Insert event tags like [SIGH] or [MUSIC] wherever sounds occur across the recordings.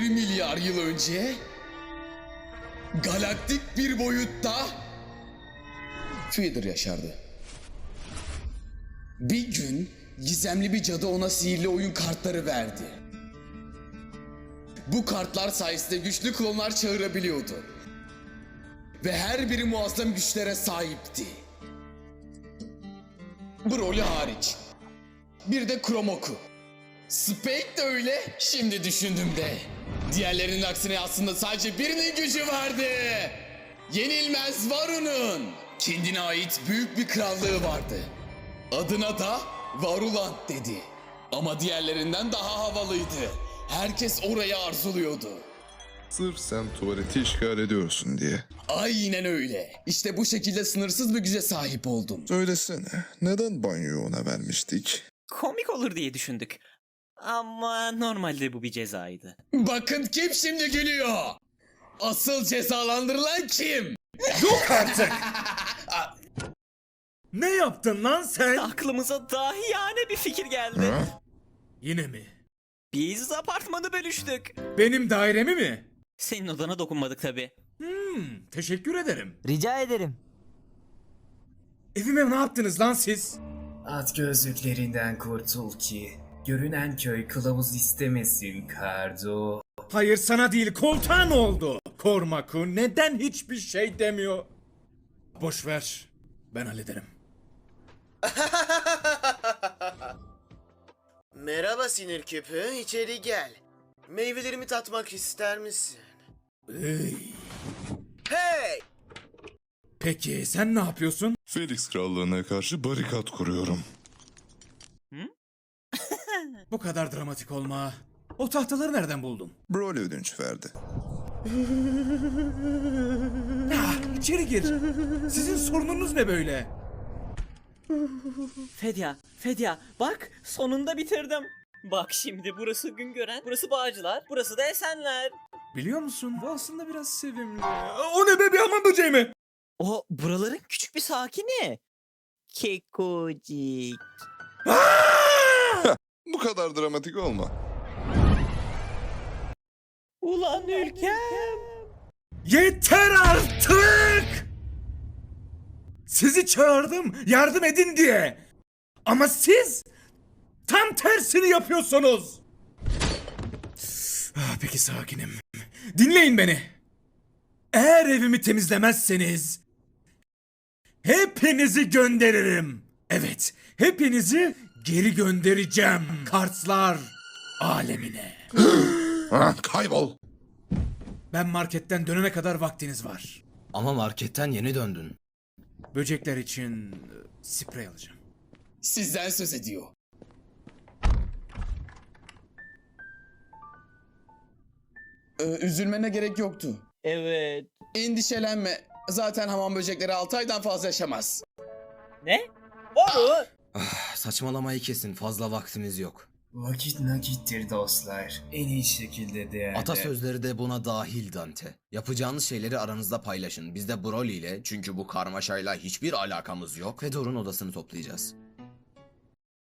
1 milyar yıl önce galaktik bir boyutta Feeder yaşardı. Bir gün gizemli bir cadı ona sihirli oyun kartları verdi. Bu kartlar sayesinde güçlü klonlar çağırabiliyordu. Ve her biri muazzam güçlere sahipti. Broly hariç. Bir de Kromoku. Spade de öyle. Şimdi düşündüm de. Diğerlerinin aksine aslında sadece birinin gücü vardı. Yenilmez Varu'nun. Kendine ait büyük bir krallığı vardı. Adına da Varuland dedi. Ama diğerlerinden daha havalıydı. Herkes orayı arzuluyordu. Sırf sen tuvaleti işgal ediyorsun diye. Aynen öyle. İşte bu şekilde sınırsız bir güce sahip oldum. Söylesene, neden banyoyu ona vermiştik? Komik olur diye düşündük. Ama normalde bu bir cezaydı. Bakın kim şimdi gülüyor. Asıl cezalandırılan kim? Yok artık. [LAUGHS] ne yaptın lan sen? Aklımıza dahi yani bir fikir geldi. Yine mi? Biz apartmanı bölüştük. Benim dairemi mi? Senin odana dokunmadık tabi. Hmm, teşekkür ederim. Rica ederim. Evime ne yaptınız lan siz? At gözlüklerinden kurtul ki görünen köy kılavuz istemesin Kardo. Hayır sana değil koltuğa ne oldu? Kormaku neden hiçbir şey demiyor? Boş ver. Ben hallederim. [LAUGHS] Merhaba sinir küpü, içeri gel. Meyvelerimi tatmak ister misin? Ey. Hey! Peki sen ne yapıyorsun? Felix krallığına karşı barikat kuruyorum. Bu kadar dramatik olma. O tahtaları nereden buldun? Broly ödünç verdi. Ah, içeri gir. Sizin sorununuz ne böyle? Fedya, Fedya bak sonunda bitirdim. Bak şimdi burası Güngören, burası Bağcılar, burası da Esenler. Biliyor musun bu aslında biraz sevimli. O ne be bir hamam böceği mi? O buraların küçük bir sakini. Kekocik. Bu kadar dramatik olma. Ulan ülkem. Yeter artık! Sizi çağırdım yardım edin diye. Ama siz tam tersini yapıyorsunuz. Ah, peki sakinim. Dinleyin beni. Eğer evimi temizlemezseniz hepinizi gönderirim. Evet, hepinizi geri göndereceğim. Kartlar alemine. [GASPS] Ha, kaybol. Ben marketten dönene kadar vaktiniz var. Ama marketten yeni döndün. Böcekler için e, sprey alacağım. Sizden söz ediyor. Ee, üzülmene gerek yoktu. Evet. Endişelenme. Zaten hamam böcekleri 6 aydan fazla yaşamaz. Ne? Oru. Saçmalamayı kesin fazla vaktimiz yok. Vakit nakittir dostlar. En iyi şekilde değerli. Atasözleri de buna dahil Dante. Yapacağınız şeyleri aranızda paylaşın. Biz de Broly ile çünkü bu karmaşayla hiçbir alakamız yok. Fedor'un odasını toplayacağız.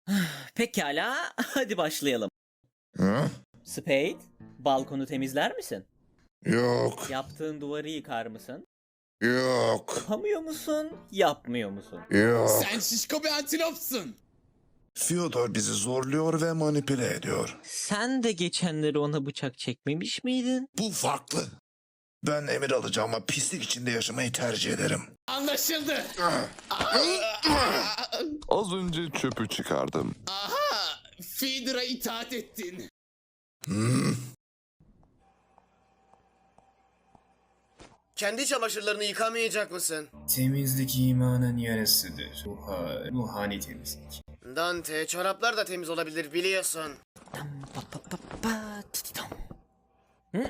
[SIGHS] Pekala, [LAUGHS] hadi başlayalım. Ha? Spade, balkonu temizler misin? Yok, Yaptığın duvarı yıkar mısın? yok, Yapamıyor musun? Yapmıyor musun? yok. Sen şişko bir antilopsun. Fyodor bizi zorluyor ve manipüle ediyor. Sen de geçenleri ona bıçak çekmemiş miydin? Bu farklı. Ben emir alacağıma pislik içinde yaşamayı tercih ederim. Anlaşıldı. Az önce çöpü çıkardım. Aha! Feeder'a itaat ettin. Hmm. Kendi çamaşırlarını yıkamayacak mısın? Temizlik imanın yarısıdır. Ruha, ruhani temizlik. Dante, çoraplar da temiz olabilir biliyorsun. Hı?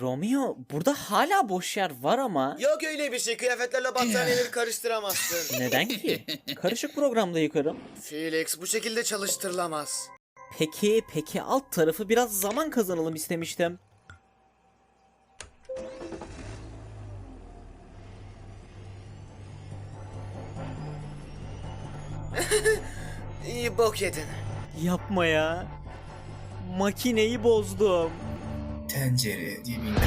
Romeo, burada hala boş yer var ama Yok öyle bir şey, kıyafetlerle battaniyeleri [LAUGHS] karıştıramazsın. neden ki? Karışık programda yıkarım. Felix, bu şekilde çalıştırılamaz. Peki, peki alt tarafı biraz zaman kazanalım istemiştim. [LAUGHS] İyi bok yedin. Yapma ya. Makineyi bozdum. tencere dibinde.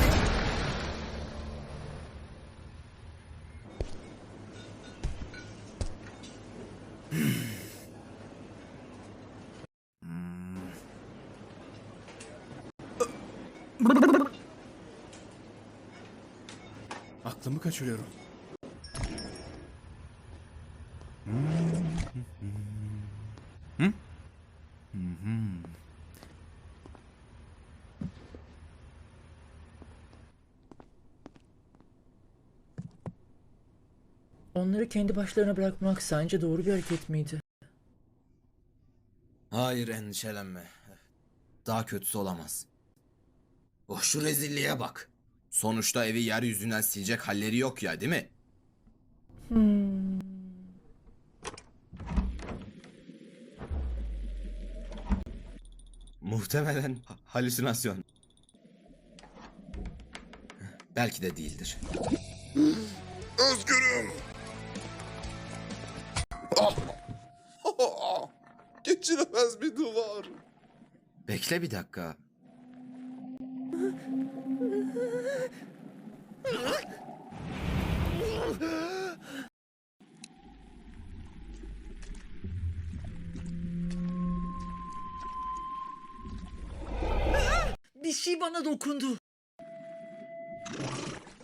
Aklımı kaçırıyorum. Onları kendi başlarına bırakmak sence doğru bir hareket miydi? Hayır endişelenme. Daha kötüsü olamaz. Oh şu rezilliğe bak. Sonuçta evi yeryüzünden silecek halleri yok ya değil mi? Muhtemelen ha- halüsinasyon. Belki de değildir. Özgürüm. Geçilemez bir duvar. Bekle bir dakika. Bir şey bana dokundu.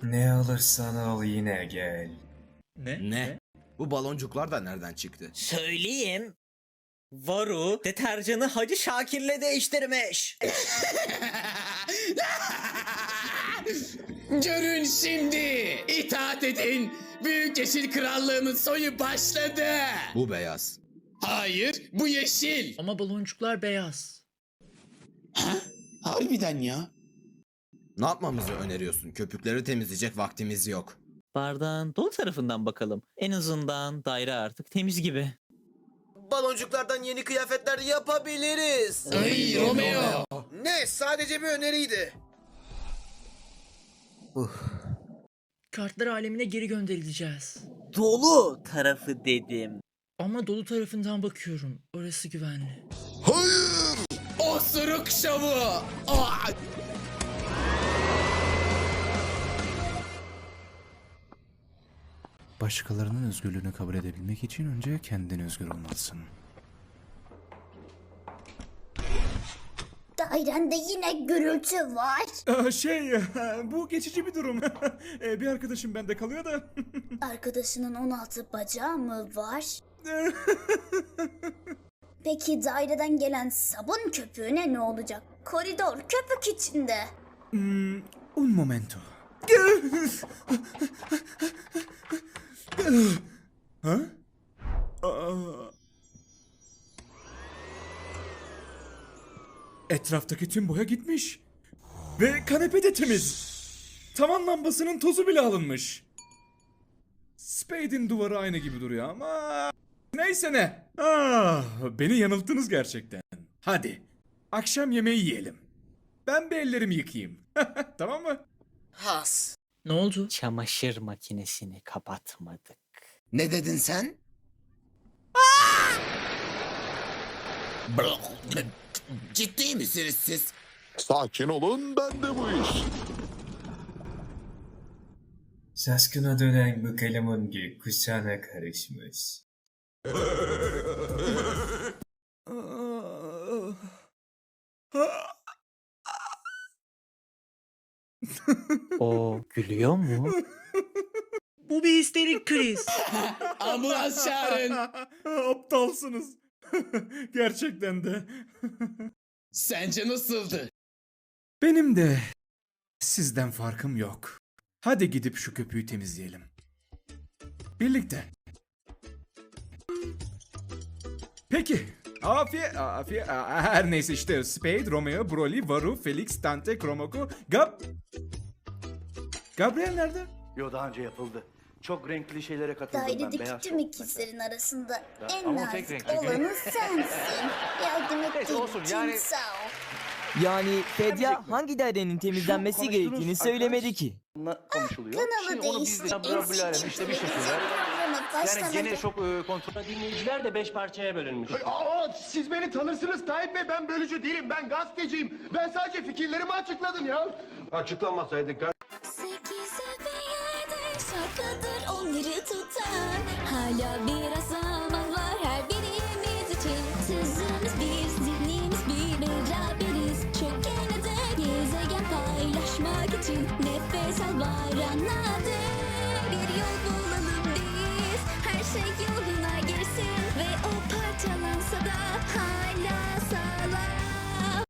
Ne alırsan al yine gel. Ne? Ne? Bu baloncuklar da nereden çıktı? Söyleyeyim. Varu deterjanı Hacı Şakir'le değiştirmiş. [LAUGHS] Görün şimdi. İtaat edin. Büyük Yeşil Krallığımın soyu başladı. Bu beyaz. Hayır, bu yeşil. Ama baloncuklar beyaz. Harbiden ya. Ne yapmamızı öneriyorsun? Köpükleri temizleyecek vaktimiz yok. Bardağın dolu tarafından bakalım. En azından daire artık temiz gibi. Baloncuklardan yeni kıyafetler yapabiliriz. Ay Romeo. Ne? Sadece bir öneriydi. Kartlar alemine geri gönderileceğiz. Dolu tarafı dedim. Ama dolu tarafından bakıyorum. Orası güvenli. Hayır. Osuruk şovu. Aa! Başkalarının özgürlüğünü kabul edebilmek için önce kendin özgür olmalısın. Dairende yine gürültü var. şey, [LAUGHS] bu geçici bir durum. [LAUGHS] bir arkadaşım bende kalıyor da. [LAUGHS] Arkadaşının 16 bacağı mı var? Peki daireden gelen sabun köpüğüne ne olacak? Koridor köpük içinde. Hmm, un momento. Ha? Etraftaki tüm boya gitmiş. Ve kanepe de temiz. Tavan lambasının tozu bile alınmış. Spade'in duvarı aynı gibi duruyor ama... Neyse ne. Ah, beni yanılttınız gerçekten. Hadi. Akşam yemeği yiyelim. Ben bir ellerimi yıkayayım. [LAUGHS] tamam mı? Has. Ne oldu? Çamaşır makinesini kapatmadık. Ne dedin sen? Ciddi misiniz siz? Sakin olun ben de bu iş. Şaşkına dönen bu kalemungi kuşağına karışmış. [LAUGHS] O gülüyor mu? [LAUGHS] Bu bir histerik kriz. [LAUGHS] Ambulans çağırın. [LAUGHS] Aptalsınız. Gerçekten de. Sence nasıldı? Benim de sizden farkım yok. Hadi gidip şu köpüğü temizleyelim. Birlikte. Peki. Afiyet, afiyet, her neyse işte Spade, Romeo, Broly, Varu, Felix, Dante, Kromoku, Gab... Gabriel nerede? Yo daha önce yapıldı. Çok renkli şeylere katıldım ben. Dairedeki Beyaz tüm ikizlerin arasında en ama tek nazik renkli. olanı sensin. [LAUGHS] Yardım ettiğin olsun, için yani- sağ ol. Yani Fedya hangi dairenin temizlenmesi gerektiğini söylemedi ki. Konuşuluyor. Kanalı Şimdi onu biz değişti. de işte bir şekilde. Başlamadı. gene çok e, kontrol Dinleyiciler de beş parçaya bölünmüş. Aa, siz beni tanırsınız Tayyip Bey. Ben bölücü değilim. Ben gazeteciyim. Ben sadece fikirlerimi açıkladım ya. Açıklamasaydın Sekiz bir yerde şarkıdır onları tutan Hala biraz için Nefes al var anladık